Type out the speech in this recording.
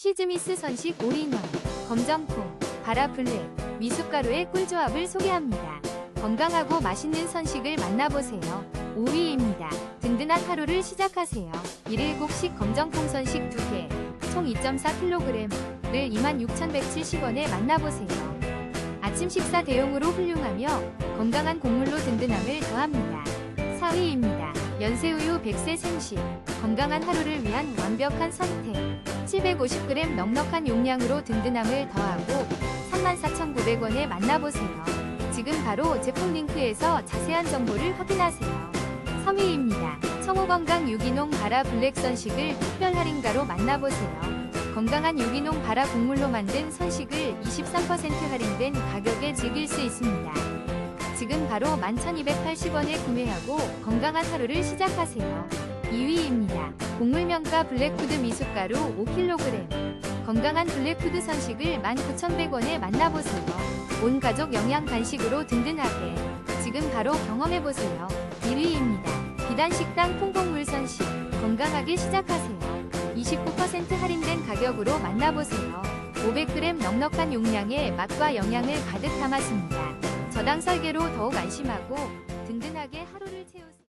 시즈미스 선식 올인원, 검정콩, 바라블랙, 미숫가루의 꿀조합을 소개합니다. 건강하고 맛있는 선식을 만나보세요. 5위입니다. 든든한 하루를 시작하세요. 1일곡식 검정콩 선식 2개, 총 2.4kg을 26,170원에 만나보세요. 아침 식사 대용으로 훌륭하며 건강한 곡물로 든든함을 더합니다. 4위입니다. 연세우유 100세 생식, 건강한 하루를 위한 완벽한 선택. 750g 넉넉한 용량으로 든든함을 더하고 34,900원에 만나보세요. 지금 바로 제품 링크에서 자세한 정보를 확인하세요. 3위입니다. 청호건강 유기농 바라 블랙 선식을 특별 할인가로 만나보세요. 건강한 유기농 바라 곡물로 만든 선식을 23% 할인된 가격에 즐길 수 있습니다. 지금 바로 11,280원에 구매하고 건강한 하루를 시작하세요. 2위입니다. 곡물명가 블랙푸드 미숫가루 5kg. 건강한 블랙푸드 선식을 19,100원에 만나보세요. 온 가족 영양 간식으로 든든하게. 지금 바로 경험해보세요. 1위입니다. 비단식당 통곡물 선식. 건강하게 시작하세요. 29% 할인된 가격으로 만나보세요. 500g 넉넉한 용량에 맛과 영양을 가득 담았습니다. 저당 설계로 더욱 안심하고 든든하게 하루를 채우세요.